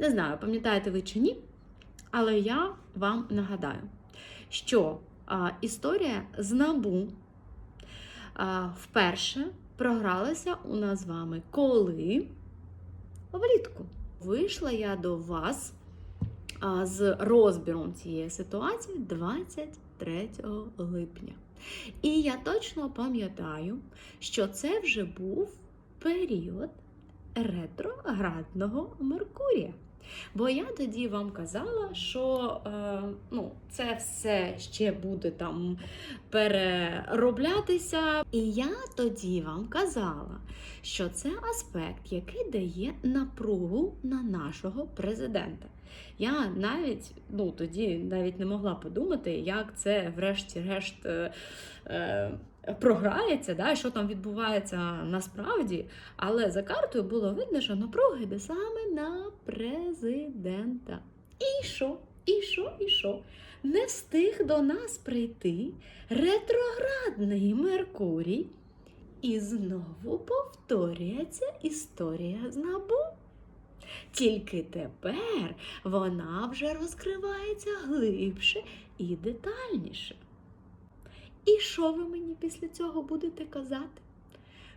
Не знаю, пам'ятаєте ви чи ні, але я вам нагадаю, що а, історія з набу а, вперше програлася у нас з вами коли влітку. Вийшла я до вас а, з розбіром цієї ситуації 23 липня. І я точно пам'ятаю, що це вже був період ретроградного Меркурія. Бо я тоді вам казала, що е, ну, це все ще буде там перероблятися. І я тоді вам казала, що це аспект, який дає напругу на нашого президента. Я навіть ну, тоді навіть не могла подумати, як це, врешті-решт, е, е, програється, да, що там відбувається насправді. Але за картою було видно, що напруга йде саме на президента. І що? І що? І що? Не встиг до нас прийти ретроградний Меркурій. І знову повторюється історія з набу. Тільки тепер вона вже розкривається глибше і детальніше. І що ви мені після цього будете казати?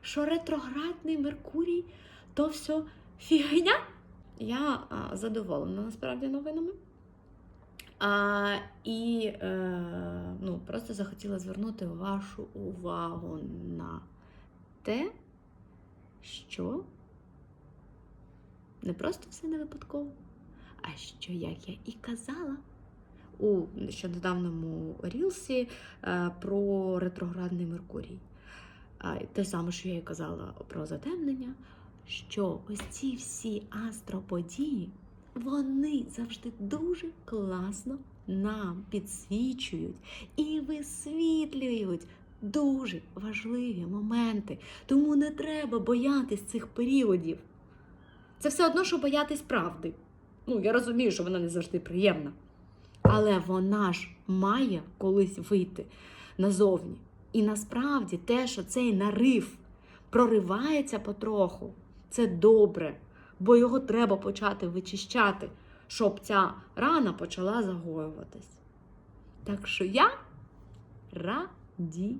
Що ретроградний Меркурій то все фігня? Я а, задоволена насправді новинами. А, і е, ну, просто захотіла звернути вашу увагу на те, що не просто все не випадково, а що, як я і казала у нещодавному рілсі е, про ретроградний Меркурій. Те саме, що я і казала про затемнення, що ось ці всі астроподії, вони завжди дуже класно нам підсвічують і висвітлюють дуже важливі моменти. Тому не треба боятись цих періодів. Це все одно, що боятись правди. Ну, я розумію, що вона не завжди приємна. Але вона ж має колись вийти назовні. І насправді те, що цей нарив проривається потроху, це добре, бо його треба почати вичищати, щоб ця рана почала загоюватись. Так що я радію.